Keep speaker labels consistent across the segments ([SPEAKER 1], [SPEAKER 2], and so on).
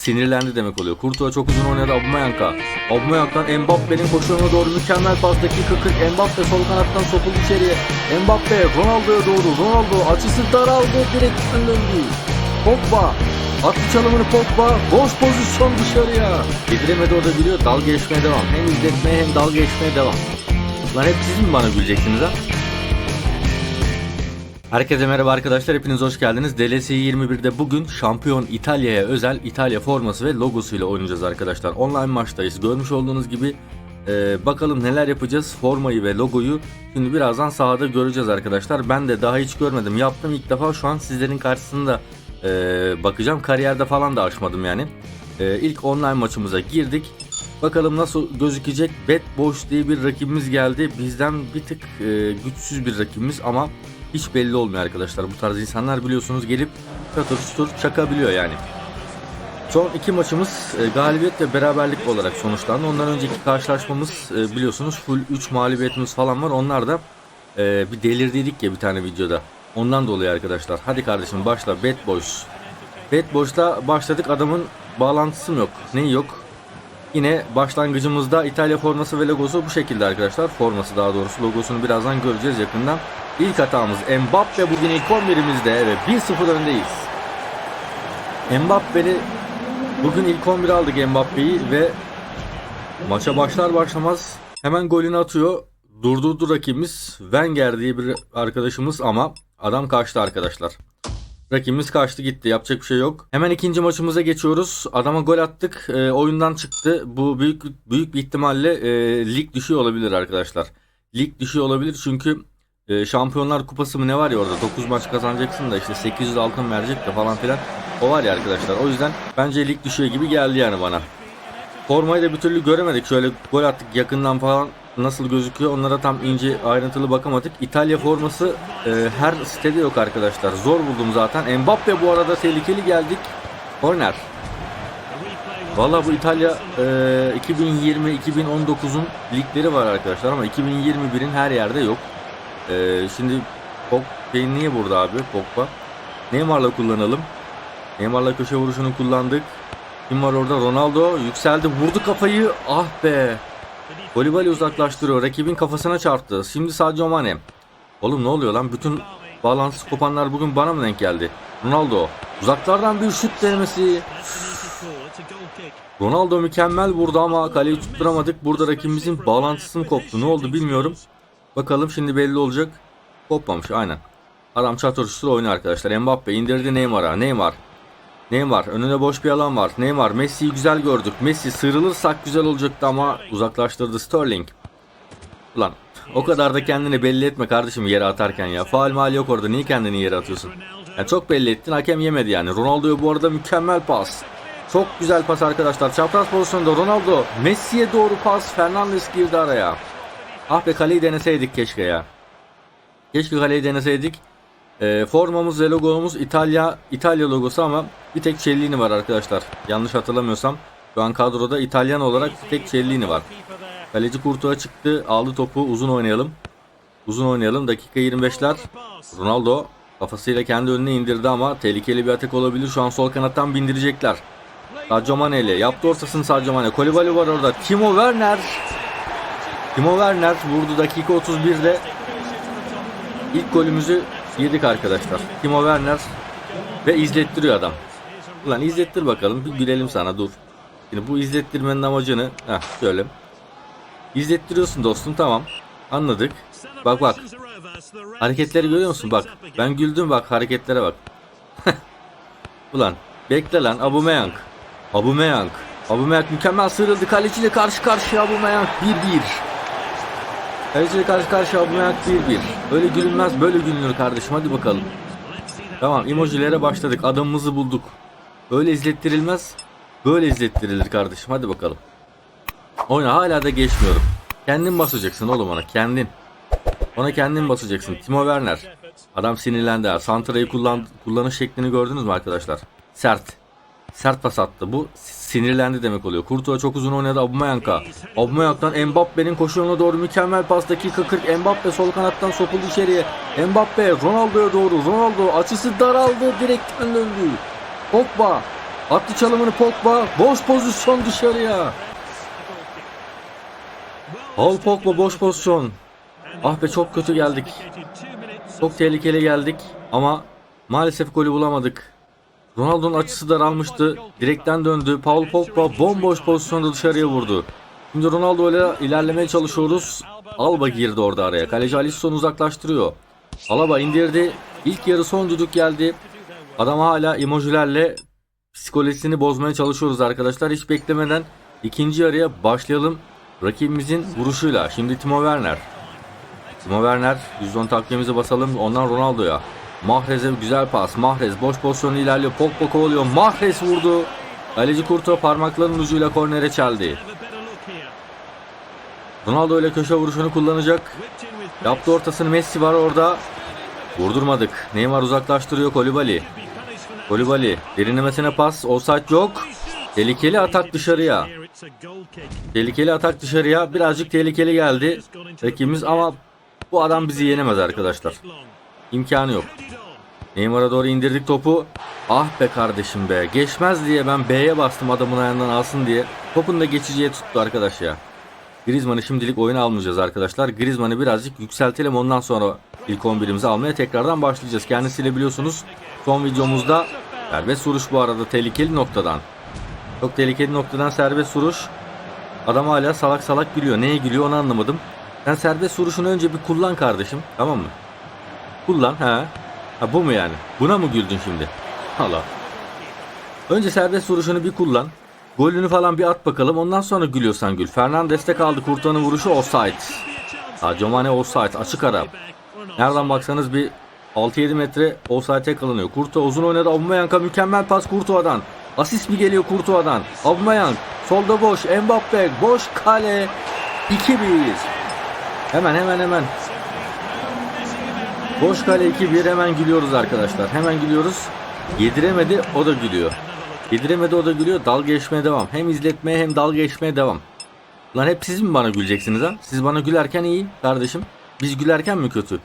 [SPEAKER 1] Sinirlendi demek oluyor. Kurtuğa çok uzun oynadı Aubameyang'a. Aubameyang'dan Mbappe'nin koşuğuna doğru mükemmel pas. Dakika 40. Mbappe sol kanattan sokuldu içeriye. Mbappe Ronaldo'ya doğru. Ronaldo açısı daraldı. Direkten döndü. Pogba. Attı çalımını Pogba. Boş pozisyon dışarıya. Yediremedi o da biliyor. Dalga geçmeye devam. Hem izletmeye hem dalga geçmeye devam. Lan hep siz mi bana güleceksiniz ha? Herkese merhaba arkadaşlar hepiniz hoş geldiniz. DLS 21'de bugün şampiyon İtalya'ya özel İtalya forması ve logosuyla oynayacağız arkadaşlar. Online maçtayız. Görmüş olduğunuz gibi e, bakalım neler yapacağız. Formayı ve logoyu şimdi birazdan sahada göreceğiz arkadaşlar. Ben de daha hiç görmedim. Yaptım ilk defa şu an sizlerin karşısında e, bakacağım. Kariyerde falan da açmadım yani. E, ilk online maçımıza girdik. Bakalım nasıl gözükecek. Bet Boş diye bir rakibimiz geldi. Bizden bir tık e, güçsüz bir rakibimiz ama hiç belli olmuyor arkadaşlar. Bu tarz insanlar biliyorsunuz gelip çatır çutur çakabiliyor yani. Son iki maçımız e, galibiyet ve beraberlik olarak sonuçlandı. Ondan önceki karşılaşmamız e, biliyorsunuz full 3 mağlubiyetimiz falan var. Onlar da e, bir delirdiydik ya bir tane videoda. Ondan dolayı arkadaşlar. Hadi kardeşim başla Bad Boys. Bad Boys'la başladık. Adamın bağlantısı mı yok? Neyi yok? Yine başlangıcımızda İtalya forması ve logosu bu şekilde arkadaşlar. Forması daha doğrusu logosunu birazdan göreceğiz yakından. İlk hatamız Mbappe bugün ilk 11'imizde evet 1-0 öndeyiz. Mbappe'li bugün ilk 11 aldık Mbappe'yi ve maça başlar başlamaz hemen golünü atıyor. Durdurdu rakibimiz Wenger diye bir arkadaşımız ama adam kaçtı arkadaşlar. Rakibimiz kaçtı gitti. Yapacak bir şey yok. Hemen ikinci maçımıza geçiyoruz. Adama gol attık. E, oyundan çıktı. Bu büyük büyük bir ihtimalle e, lig düşüyor olabilir arkadaşlar. Lig düşüyor olabilir çünkü e, Şampiyonlar Kupası mı ne var ya orada 9 maç kazanacaksın da işte 800 altın verecek de falan filan. O var ya arkadaşlar. O yüzden bence lig düşüyor gibi geldi yani bana. Formayı da bir türlü göremedik. Şöyle gol attık yakından falan nasıl gözüküyor onlara tam ince ayrıntılı bakamadık. İtalya forması e, her sitede yok arkadaşlar. Zor buldum zaten. Mbappe bu arada tehlikeli geldik. Korner. Valla bu İtalya e, 2020-2019'un ligleri var arkadaşlar ama 2021'in her yerde yok. E, şimdi Pogba niye burada abi Pogba? Neymar'la kullanalım. Neymar'la köşe vuruşunu kullandık. Kim var orada? Ronaldo yükseldi. Vurdu kafayı. Ah be. Kolibali uzaklaştırıyor. Rakibin kafasına çarptı. Şimdi Sadio Mane. Oğlum ne oluyor lan? Bütün bağlantısı kopanlar bugün bana mı denk geldi? Ronaldo. Uzaklardan bir şut denemesi. Ronaldo mükemmel vurdu ama kaleyi tutturamadık. Burada rakibimizin bağlantısı mı koptu? Ne oldu bilmiyorum. Bakalım şimdi belli olacak. Kopmamış aynen. Adam çatır oynuyor arkadaşlar. Mbappe indirdi Neymar'a. Neymar. Neymar önünde boş bir alan var. Neymar Messi'yi güzel gördük. Messi sıyrılırsak güzel olacaktı ama uzaklaştırdı Sterling. Ulan o kadar da kendini belli etme kardeşim yere atarken ya. Faal mal yok orada niye kendini yere atıyorsun? Yani çok belli ettin hakem yemedi yani. Ronaldo'ya bu arada mükemmel pas. Çok güzel pas arkadaşlar. Çapraz pozisyonda Ronaldo. Messi'ye doğru pas. Fernandes girdi araya. Ah be kaleyi deneseydik keşke ya. Keşke kaleyi deneseydik. E, formamız ve logomuz İtalya İtalya logosu ama bir tek Cellini var arkadaşlar. Yanlış hatırlamıyorsam. Şu an kadroda İtalyan olarak bir tek Cellini var. Kaleci Kurtuğa çıktı. Aldı topu. Uzun oynayalım. Uzun oynayalım. Dakika 25'ler. Ronaldo kafasıyla kendi önüne indirdi ama tehlikeli bir atak olabilir. Şu an sol kanattan bindirecekler. Sadio Mane yaptı ortasını Sadio Mane. Kolibali var orada. Timo Werner. Timo Werner vurdu dakika 31'de. İlk golümüzü yedik arkadaşlar. Timo Werner ve izlettiriyor adam. Ulan izlettir bakalım bir gülelim sana dur. Şimdi bu izlettirmenin amacını heh, şöyle. İzlettiriyorsun dostum tamam. Anladık. Bak bak. Hareketleri görüyor musun? Bak. Ben güldüm bak hareketlere bak. Ulan bekle lan Abumeyang. Abumeyang. Abumeyang mükemmel sıyrıldı. Kaleciyle karşı karşıya Abumeyang 1-1. Kaleciyle karşı karşıya Abumeyang 1-1. Öyle gülünmez böyle gülünür kardeşim hadi bakalım. Tamam emojilere başladık. Adamımızı bulduk. Öyle izlettirilmez. Böyle izlettirilir kardeşim. Hadi bakalım. Oyna hala da geçmiyorum. Kendin basacaksın oğlum ona. Kendin. Ona kendin basacaksın. Timo Werner. Adam sinirlendi ha. Santra'yı kullan kullanış şeklini gördünüz mü arkadaşlar? Sert. Sert pas attı. Bu sinirlendi demek oluyor. Kurtuğa çok uzun oynadı Aubameyang'a. Aubameyang'dan Mbappe'nin koşuğuna doğru mükemmel pas. Dakika 40. Mbappe sol kanattan sokuldu içeriye. Mbappe Ronaldo'ya doğru. Ronaldo açısı daraldı. Direkten döndü. Pogba. Attı çalımını Pogba. Boş pozisyon dışarıya. Paul Pogba boş pozisyon. Ah be çok kötü geldik. Çok tehlikeli geldik ama maalesef golü bulamadık. Ronaldo'nun açısı daralmıştı. Direkten döndü. Paul Pogba bomboş pozisyonda dışarıya vurdu. Şimdi Ronaldo ile ilerlemeye çalışıyoruz. Alba girdi orada araya. Kaleci Alisson uzaklaştırıyor. Alaba indirdi. İlk yarı son düdük geldi. Adam hala emojilerle psikolojisini bozmaya çalışıyoruz arkadaşlar. Hiç beklemeden ikinci yarıya başlayalım. Rakibimizin vuruşuyla. Şimdi Timo Werner. Timo Werner 110 takvimimizi basalım. Ondan Ronaldo'ya. Mahrez'e güzel pas. Mahrez boş pozisyonu ilerliyor. Pogba kovalıyor. Mahrez vurdu. Kaleci Kurto parmaklarının ucuyla kornere çeldi. Ronaldo ile köşe vuruşunu kullanacak. Yaptı ortasını Messi var orada. Vurdurmadık. Neymar uzaklaştırıyor Kolibali. Kolibali derinlemesine pas. Offside yok. Tehlikeli atak dışarıya. Tehlikeli atak dışarıya. Birazcık tehlikeli geldi. Rakibimiz ama bu adam bizi yenemez arkadaşlar. İmkanı yok. Neymar'a doğru indirdik topu. Ah be kardeşim be. Geçmez diye ben B'ye bastım adamın ayağından alsın diye. Topun da geçiciye tuttu arkadaş ya. Griezmann'ı şimdilik oyuna almayacağız arkadaşlar. Griezmann'ı birazcık yükseltelim ondan sonra ilk 11'imizi almaya tekrardan başlayacağız. Kendisiyle biliyorsunuz son videomuzda serbest vuruş bu arada tehlikeli noktadan. Çok tehlikeli noktadan serbest vuruş. Adam hala salak salak gülüyor. Neye gülüyor onu anlamadım. Sen serbest vuruşunu önce bir kullan kardeşim. Tamam mı? Kullan ha. Ha bu mu yani? Buna mı güldün şimdi? Allah. Önce serbest vuruşunu bir kullan. Golünü falan bir at bakalım. Ondan sonra gülüyorsan gül. Fernandes'te kaldı. Kurtan'ın vuruşu offside. Sadio Mane offside. Açık ara. Nereden baksanız bir 6-7 metre offside'e kalınıyor. Kurto uzun oynadı. Aubameyang'a mükemmel pas Kurto'dan. Asist mi geliyor Kurto'dan? Aubameyang solda boş. Mbappe boş kale. 2-1. Hemen hemen hemen. Boş kale 2-1 hemen gülüyoruz arkadaşlar. Hemen gülüyoruz. Yediremedi o da gülüyor. Yediremedi o da gülüyor. Dalga geçmeye devam. Hem izletmeye hem dalga geçmeye devam. Lan hep siz mi bana güleceksiniz ha? Siz bana gülerken iyi kardeşim. Biz gülerken mi kötü?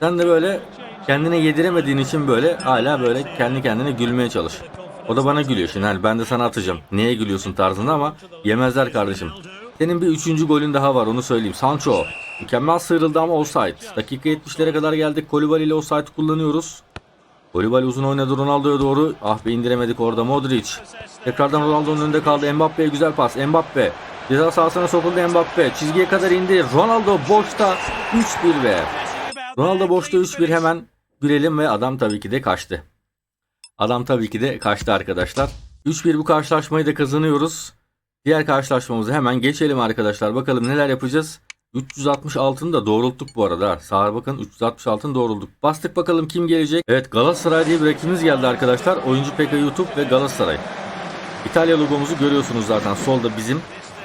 [SPEAKER 1] Sen de böyle kendine yediremediğin için böyle hala böyle kendi kendine gülmeye çalış. O da bana gülüyor şimdi. Hani ben de sana atacağım. Niye gülüyorsun tarzında ama yemezler kardeşim. Senin bir üçüncü golün daha var onu söyleyeyim. Sancho. Mükemmel sıyrıldı ama offside. Dakika 70'lere kadar geldik. Kolibali ile offside kullanıyoruz. Kolibali uzun oynadı Ronaldo'ya doğru. Ah be indiremedik orada Modric. Tekrardan Ronaldo'nun önünde kaldı. Mbappe'ye güzel pas. Mbappe. Ceza sahasına sokuldu Mbappe. Çizgiye kadar indi. Ronaldo boşta 3-1 ve Ronaldo boşta 3-1 hemen gülelim ve adam tabii ki de kaçtı. Adam tabii ki de kaçtı arkadaşlar. 3-1 bu karşılaşmayı da kazanıyoruz. Diğer karşılaşmamızı hemen geçelim arkadaşlar. Bakalım neler yapacağız. 366'ını da doğrulttuk bu arada. Sağa bakın 366'ını doğrulttuk. Bastık bakalım kim gelecek. Evet Galatasaray diye bir rakibimiz geldi arkadaşlar. Oyuncu PK YouTube ve Galatasaray. İtalya logomuzu görüyorsunuz zaten. Solda bizim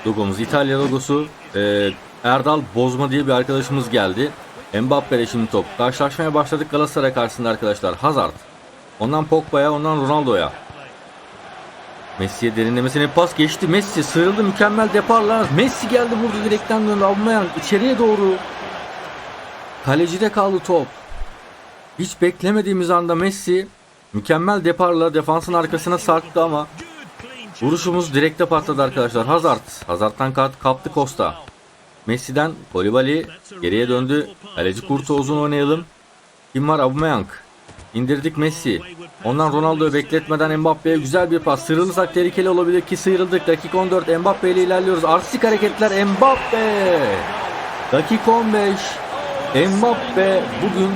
[SPEAKER 1] logomuz. İtalya logosu. Ee, Erdal Bozma diye bir arkadaşımız geldi. Mbappe'de şimdi top. Karşılaşmaya başladık Galatasaray karşısında arkadaşlar. Hazard. Ondan Pogba'ya ondan Ronaldo'ya. Messi'ye derinlemesine pas geçti. Messi sıyrıldı mükemmel deparlar. Messi geldi vurdu direkten döndü. Aubameyang içeriye doğru. Kalecide kaldı top. Hiç beklemediğimiz anda Messi mükemmel deparla defansın arkasına sarktı ama vuruşumuz direkte patladı arkadaşlar. Hazard. Hazard'dan kart kaptı Costa. Messi'den Kolibali geriye döndü. Kaleci Kurtu uzun oynayalım. Kim var? Aubameyang. İndirdik Messi. Ondan Ronaldo'yu bekletmeden Mbappe'ye güzel bir pas. Sıyrılırsak tehlikeli olabilir ki sıyrıldık. Dakika 14 Mbappe ile ilerliyoruz. Artistik hareketler Mbappe. Dakika 15. Mbappe bugün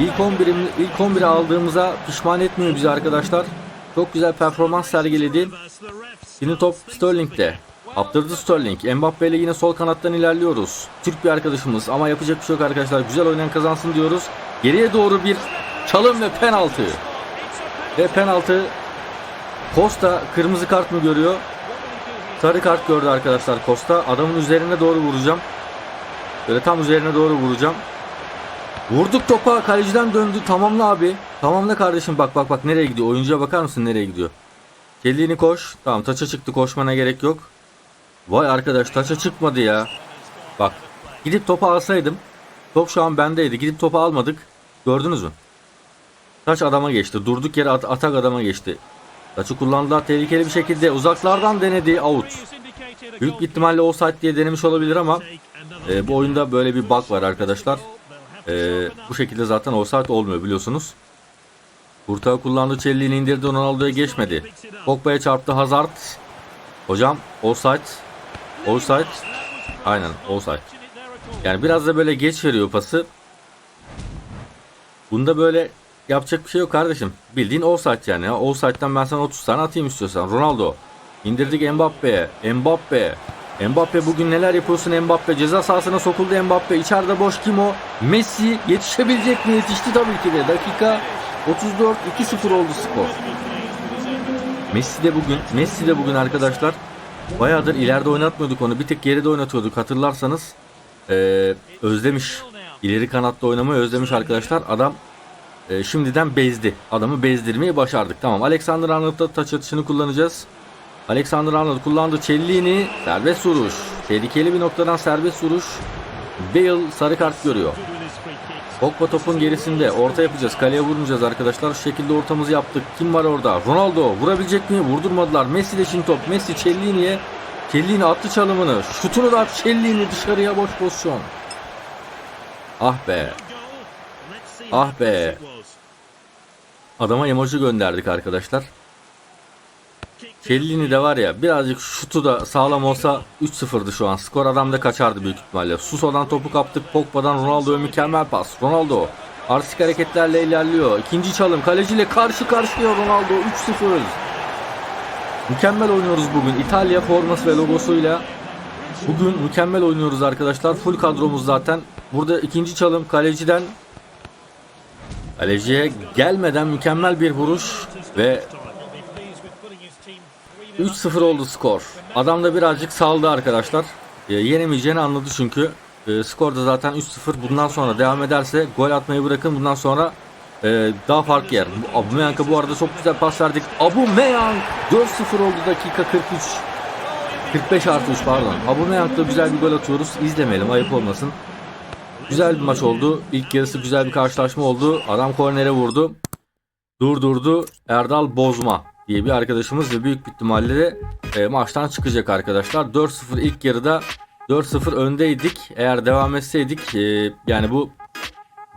[SPEAKER 1] ilk 11'im ilk 11'i aldığımıza pişman etmiyor bizi arkadaşlar. Çok güzel performans sergiledi. Şimdi top Sterling'de. Kaptırdı Sterling. Mbappe ile yine sol kanattan ilerliyoruz. Türk bir arkadaşımız ama yapacak bir şey yok arkadaşlar. Güzel oynayan kazansın diyoruz. Geriye doğru bir çalım ve penaltı. Ve penaltı Costa kırmızı kart mı görüyor? Sarı kart gördü arkadaşlar Costa. Adamın üzerine doğru vuracağım. Böyle tam üzerine doğru vuracağım. Vurduk topa kaleciden döndü. Tamamla abi. Tamamla kardeşim bak bak bak nereye gidiyor. Oyuncuya bakar mısın nereye gidiyor. Kelliğini koş. Tamam taça çıktı koşmana gerek yok. Vay arkadaş taça çıkmadı ya. Bak gidip topu alsaydım. Top şu an bendeydi. Gidip topu almadık. Gördünüz mü? Taç adama geçti. Durduk yere at- atak adama geçti. Taçı kullandılar tehlikeli bir şekilde uzaklardan denedi out. Büyük ihtimalle offside diye denemiş olabilir ama e, bu oyunda böyle bir bug var arkadaşlar. E, bu şekilde zaten offside olmuyor biliyorsunuz. Kurtağı kullandı Çelli'ni indirdi Ronaldo'ya geçmedi. Pogba'ya çarptı Hazard. Hocam offside. Offside. Aynen offside. Yani biraz da böyle geç veriyor pası. Bunda böyle yapacak bir şey yok kardeşim. Bildiğin offside yani. ya. Offside'den ben sana 30 tane atayım istiyorsan. Ronaldo. İndirdik Mbappe'ye. Mbappe. Mbappe bugün neler yapıyorsun Mbappe? Ceza sahasına sokuldu Mbappe. İçeride boş kim o? Messi yetişebilecek mi? Yetişti tabii ki de. Dakika 34 2-0 oldu skor. Messi de bugün Messi de bugün arkadaşlar bayağıdır ileride oynatmıyorduk onu. Bir tek geride oynatıyorduk hatırlarsanız. Ee, özlemiş. İleri kanatta oynamayı özlemiş arkadaşlar. Adam e, şimdiden bezdi. Adamı bezdirmeyi başardık. Tamam. Alexander Arnold'da taç atışını kullanacağız. Alexander Arnold kullandı. Cellini serbest vuruş. Tehlikeli bir noktadan serbest vuruş. Bale sarı kart görüyor. Pogba topun gerisinde. Orta yapacağız. Kaleye vurmayacağız arkadaşlar. Şu şekilde ortamızı yaptık. Kim var orada? Ronaldo. Vurabilecek mi? Vurdurmadılar. Messi de şimdi top. Messi Cellini'ye. Cellini attı çalımını. Şutunu da at Cellini dışarıya boş pozisyon. Ah be. Ah be. Adama emoji gönderdik arkadaşlar. Kellini de var ya birazcık şutu da sağlam olsa 3-0'dı şu an. Skor adam da kaçardı büyük ihtimalle. Suso'dan topu kaptık. Pogba'dan Ronaldo'ya mükemmel pas. Ronaldo artistik hareketlerle ilerliyor. İkinci çalım kaleciyle karşı karşıya Ronaldo 3-0. Mükemmel oynuyoruz bugün. İtalya forması ve logosuyla bugün mükemmel oynuyoruz arkadaşlar. Full kadromuz zaten. Burada ikinci çalım kaleciden kaleciye gelmeden mükemmel bir vuruş ve 3-0 oldu skor. Adam da birazcık saldı arkadaşlar. E, yenemeyeceğini anladı çünkü. E, skor da zaten 3-0. Bundan sonra devam ederse gol atmayı bırakın. Bundan sonra e, daha fark yer. Bu- Aubameyang'a bu arada çok güzel pas verdik. Aubameyang 4-0 oldu dakika 43. 45 artı 3 pardon. Aubameyang'da güzel bir gol atıyoruz. İzlemeyelim ayıp olmasın. Güzel bir maç oldu. İlk yarısı güzel bir karşılaşma oldu. Adam kornere vurdu. Durdurdu. Erdal Bozma diye bir arkadaşımız ve büyük bir ihtimalle de e, maçtan çıkacak arkadaşlar. 4-0 ilk yarıda 4-0 öndeydik. Eğer devam etseydik e, yani bu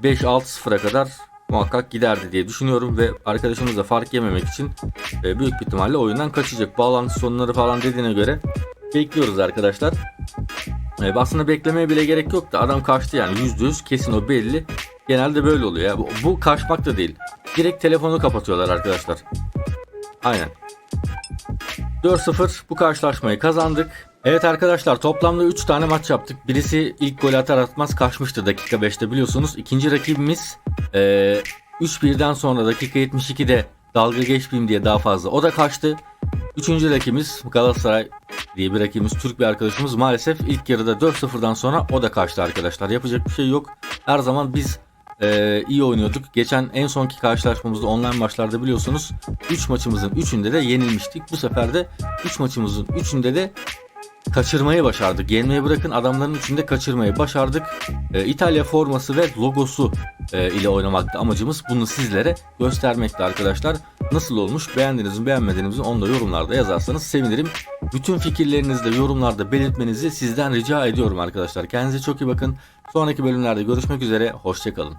[SPEAKER 1] 5-6-0'a kadar muhakkak giderdi diye düşünüyorum ve arkadaşımız da fark yememek için e, büyük bir ihtimalle oyundan kaçacak. Bağlantı sonları falan dediğine göre bekliyoruz arkadaşlar. E, aslında beklemeye bile gerek yok da adam kaçtı yani %100 kesin o belli. Genelde böyle oluyor ya. Bu, bu kaçmak da değil. Direkt telefonu kapatıyorlar arkadaşlar. Aynen. 4-0 bu karşılaşmayı kazandık. Evet arkadaşlar toplamda 3 tane maç yaptık. Birisi ilk gol atar atmaz kaçmıştı dakika 5'te biliyorsunuz. İkinci rakibimiz e, 3-1'den sonra dakika 72'de dalga geçmeyeyim diye daha fazla. O da kaçtı. Üçüncü rakibimiz Galatasaray diye bir rakibimiz Türk bir arkadaşımız maalesef ilk yarıda 4-0'dan sonra o da kaçtı arkadaşlar. Yapacak bir şey yok. Her zaman biz e, iyi oynuyorduk. Geçen en sonki karşılaşmamızda online maçlarda biliyorsunuz 3 maçımızın 3'ünde de yenilmiştik. Bu sefer de 3 maçımızın 3'ünde de kaçırmayı başardık. Yenmeyi bırakın adamların içinde kaçırmayı başardık. E, İtalya forması ve logosu e, ile oynamakta amacımız. Bunu sizlere göstermekte arkadaşlar. Nasıl olmuş beğendiniz mi beğenmediniz yorumlarda yazarsanız sevinirim. Bütün fikirlerinizi de yorumlarda belirtmenizi sizden rica ediyorum arkadaşlar. Kendinize çok iyi bakın. Sonraki bölümlerde görüşmek üzere. Hoşçakalın.